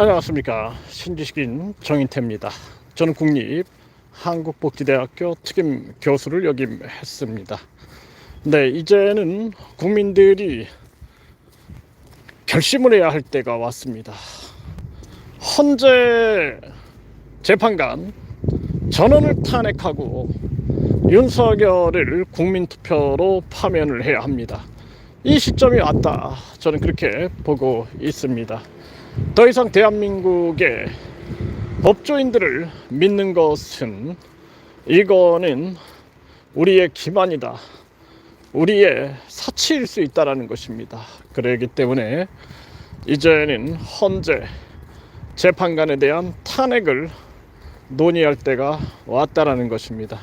안녕하십니까 신지식인 정인태입니다. 저는 국립 한국복지대학교 특임 교수를 역임했습니다. 네 이제는 국민들이 결심을 해야 할 때가 왔습니다. 헌재 재판관 전원을 탄핵하고 윤석열을 국민투표로 파면을 해야 합니다. 이 시점이 왔다. 저는 그렇게 보고 있습니다. 더 이상 대한민국의 법조인들을 믿는 것은 이거는 우리의 기만이다. 우리의 사치일 수 있다라는 것입니다. 그러기 때문에 이제는 헌재 재판관에 대한 탄핵을 논의할 때가 왔다라는 것입니다.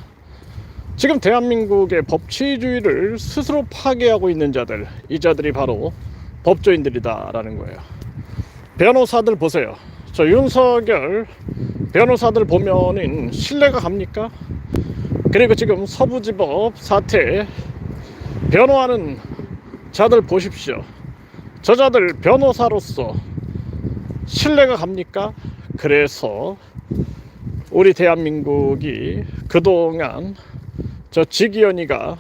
지금 대한민국의 법치주의를 스스로 파괴하고 있는 자들, 이 자들이 바로 법조인들이다라는 거예요. 변호사들 보세요. 저 윤석열 변호사들 보면은 신뢰가 갑니까? 그리고 지금 서부지법 사태 변호하는 자들 보십시오. 저자들 변호사로서 신뢰가 갑니까? 그래서 우리 대한민국이 그동안 저 지기현이가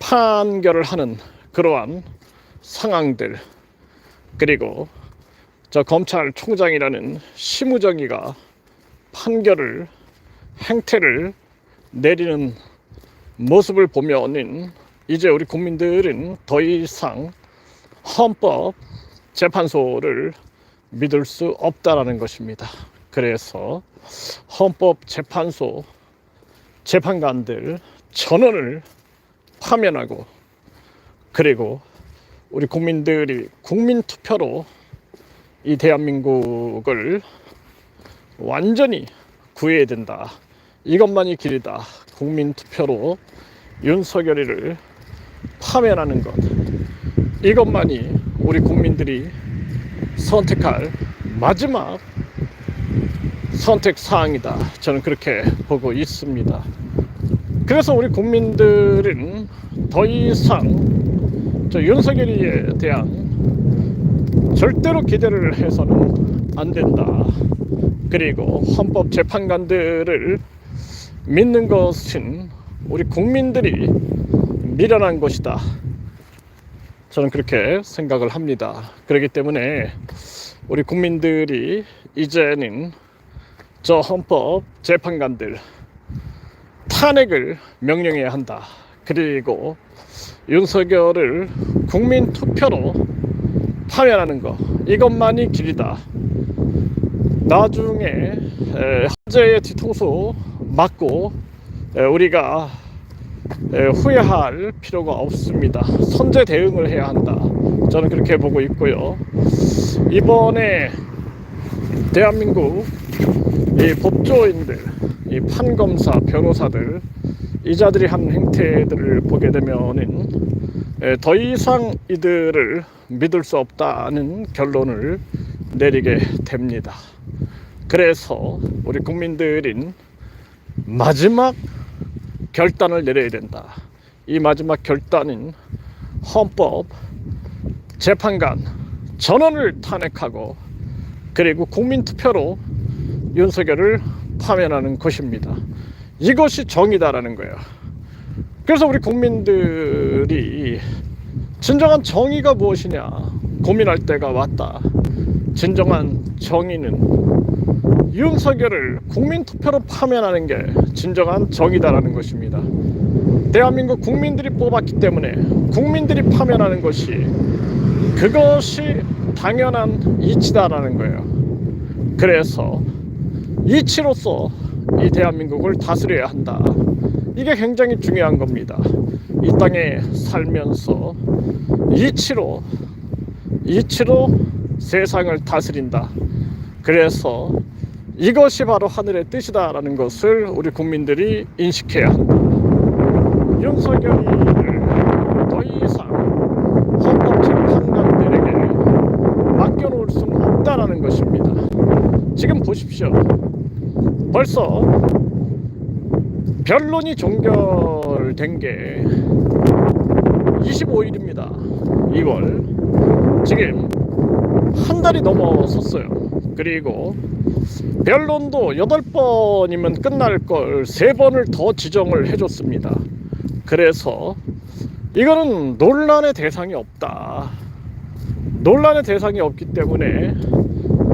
판결을 하는 그러한 상황들 그리고 저 검찰총장이라는 심우정이가 판결을 행태를 내리는 모습을 보면은 이제 우리 국민들은 더 이상 헌법 재판소를 믿을 수 없다라는 것입니다. 그래서 헌법 재판소 재판관들 전원을 파면하고 그리고 우리 국민들이 국민 투표로 이 대한민국을 완전히 구해야 된다. 이것만이 길이다. 국민 투표로 윤석열이를 파면하는 것. 이것만이 우리 국민들이 선택할 마지막 선택 사항이다. 저는 그렇게 보고 있습니다. 그래서 우리 국민들은 더 이상 저 윤석열이에 대한 절대로 기대를 해서는 안 된다. 그리고 헌법 재판관들을 믿는 것은 우리 국민들이 미련한 것이다. 저는 그렇게 생각을 합니다. 그렇기 때문에 우리 국민들이 이제는 저 헌법 재판관들 탄핵을 명령해야 한다. 그리고 윤석열을 국민 투표로 파면하는 거 이것만이 길이다. 나중에 헌재의 뒤통수 맞고 우리가 후회할 필요가 없습니다. 선제 대응을 해야 한다. 저는 그렇게 보고 있고요. 이번에 대한민국 이 법조인들, 이 판검사, 변호사들 이 자들이 한 행태들을 보게 되면은 더 이상 이들을 믿을 수 없다는 결론을 내리게 됩니다. 그래서 우리 국민들인 마지막 결단을 내려야 된다. 이 마지막 결단은 헌법 재판관 전원을 탄핵하고 그리고 국민투표로 윤석열을 파면하는 것입니다. 이것이 정의다라는 거예요. 그래서 우리 국민들이 진정한 정의가 무엇이냐 고민할 때가 왔다. 진정한 정의는 윤석열을 국민 투표로 파면하는 게 진정한 정의다라는 것입니다. 대한민국 국민들이 뽑았기 때문에 국민들이 파면하는 것이 그것이 당연한 이치다라는 거예요. 그래서 이치로서 이 대한민국을 다스려야 한다. 이게 굉장히 중요한 겁니다. 이 땅에 살면서 이치로 이치로 세상을 다스린다. 그래서 이것이 바로 하늘의 뜻이다라는 것을 우리 국민들이 인식해야 한다. 윤석열이를 더 이상 헌법재판관들에게 맡겨놓을 수는 없다라는 것입니다. 지금 보십시오. 벌써 변론이 종결된 게 25일입니다. 2월. 지금 한 달이 넘어섰어요. 그리고 변론도 8번이면 끝날 걸 3번을 더 지정을 해줬습니다. 그래서 이거는 논란의 대상이 없다. 논란의 대상이 없기 때문에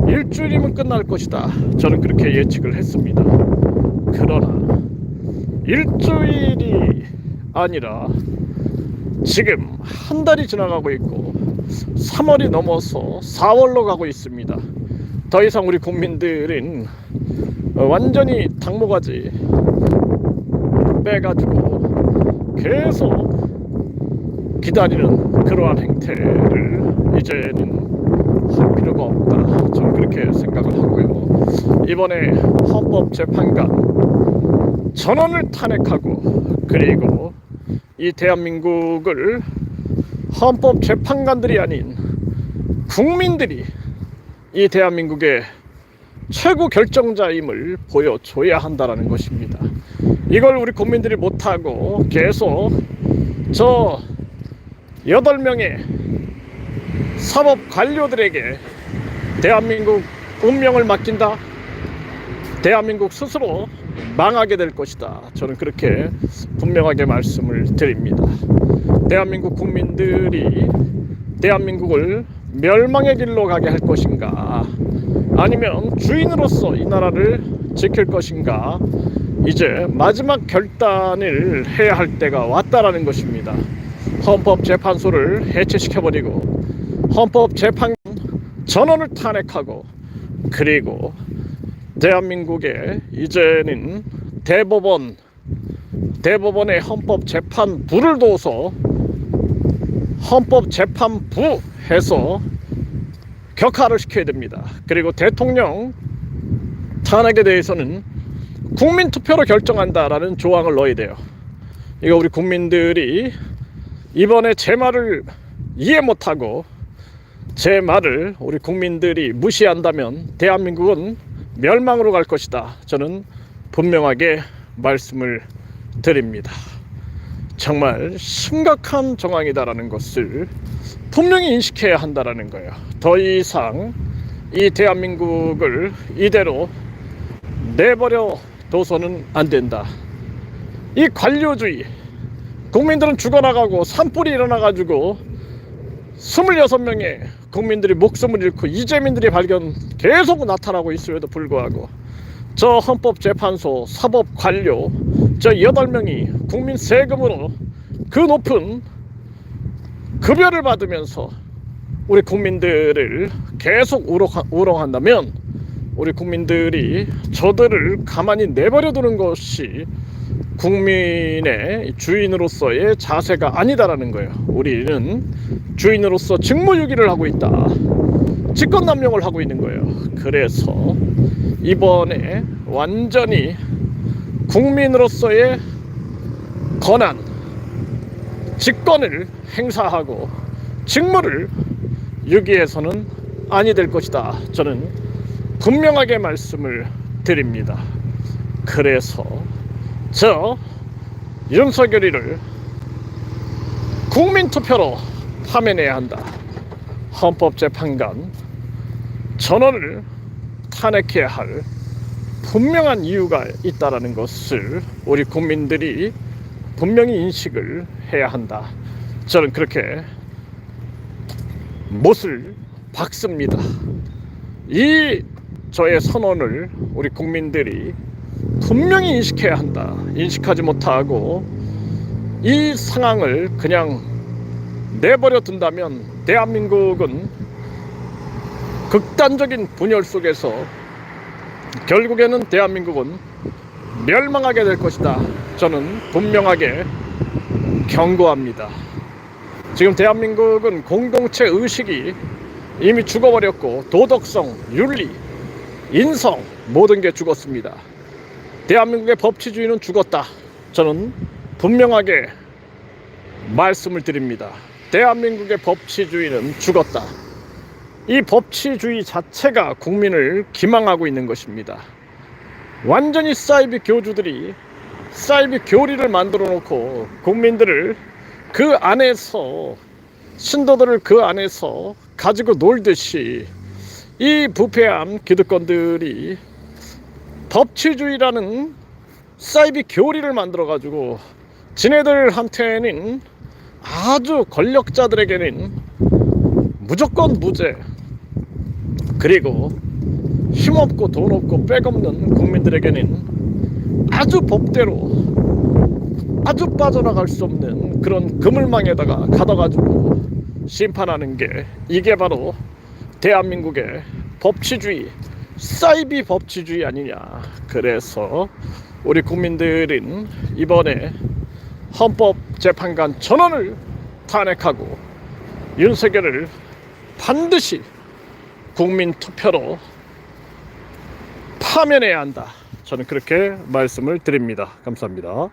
일주일이면 끝날 것이다. 저는 그렇게 예측을 했습니다. 그러나 일주일이 아니라 지금 한 달이 지나가고 있고 3월이 넘어서 4월로 가고 있습니다. 더 이상 우리 국민들은 어, 완전히 당모가지 빼가지고 계속 기다리는 그러한 행태를 이제는 할 필요가 없다. 저는 그렇게 생각을 하고요. 이번에 헌법재판관 전원을 탄핵하고 그리고 이 대한민국을 헌법재판관들이 아닌 국민들이 이 대한민국의 최고 결정자임을 보여줘야 한다라는 것입니다. 이걸 우리 국민들이 못하고 계속 저 여덟 명의 사법 관료들에게 대한민국 운명을 맡긴다. 대한민국 스스로 망하게 될 것이다. 저는 그렇게 분명하게 말씀을 드립니다. 대한민국 국민들이 대한민국을 멸망의 길로 가게 할 것인가 아니면 주인으로서 이 나라를 지킬 것인가 이제 마지막 결단을 해야 할 때가 왔다라는 것입니다. 헌법재판소를 해체시켜버리고 헌법재판 전원을 탄핵하고 그리고 대한민국에 이제는 대법원 대법원의 헌법재판부를 둬서 헌법재판부 해서 격하를 시켜야 됩니다. 그리고 대통령 탄핵에 대해서는 국민 투표로 결정한다라는 조항을 넣어야 돼요. 이거 우리 국민들이 이번에 제 말을 이해 못하고 제 말을 우리 국민들이 무시한다면 대한민국은 멸망으로 갈 것이다. 저는 분명하게 말씀을 드립니다. 정말 심각한 정황이다라는 것을 분명히 인식해야 한다라는 거예요. 더 이상 이 대한민국을 이대로 내버려 둬서는 안 된다. 이 관료주의 국민들은 죽어나가고 산불이 일어나가지고 26명의 국민들이 목숨을 잃고 이재민들이 발견 계속 나타나고 있음에도 불구하고 저 헌법재판소 사법 관료 저 8명이 국민 세금으로 그 높은 급여를 받으면서 우리 국민들을 계속 우롱한다면 우리 국민들이 저들을 가만히 내버려 두는 것이 국민의 주인으로서의 자세가 아니다라는 거예요. 우리는 주인으로서 직무유기를 하고 있다. 직권남용을 하고 있는 거예요. 그래서 이번에 완전히 국민으로서의 권한, 직권을 행사하고 직무를 유기해서는 아니 될 것이다. 저는 분명하게 말씀을 드립니다. 그래서 저 윤석열이를 국민투표로 파면해야 한다. 헌법재판관 전원을 탄핵해야 할 분명한 이유가 있다라는 것을 우리 국민들이 분명히 인식을 해야 한다. 저는 그렇게 못을 박습니다. 이 저의 선언을 우리 국민들이 분명히 인식해야 한다. 인식하지 못하고 이 상황을 그냥 내버려 둔다면 대한민국은 극단적인 분열 속에서 결국에는 대한민국은 멸망하게 될 것이다. 저는 분명하게 경고합니다. 지금 대한민국은 공동체 의식이 이미 죽어버렸고 도덕성, 윤리, 인성 모든 게 죽었습니다. 대한민국의 법치주의는 죽었다. 저는 분명하게 말씀을 드립니다. 대한민국의 법치주의는 죽었다. 이 법치주의 자체가 국민을 기망하고 있는 것입니다. 완전히 사이비 교주들이 사이비 교리를 만들어 놓고 국민들을 그 안에서 신도들을 그 안에서 가지고 놀듯이 이 부패한 기득권들이 법치주의라는 사이비 교리를 만들어 가지고 지네들한테는 아주 권력자들에게는 무조건 무죄 그리고 힘없고 돈 없고 백 없는 국민들에게는 아주 법대로 아주 빠져나갈 수 없는 그런 그물망에다가 가둬가지고 심판하는 게 이게 바로 대한민국의 법치주의 사이비 법치주의 아니냐 그래서 우리 국민들은 이번에 헌법재판관 전원을 탄핵하고 윤석열을 반드시 국민 투표로 파면해야 한다. 저는 그렇게 말씀을 드립니다. 감사합니다.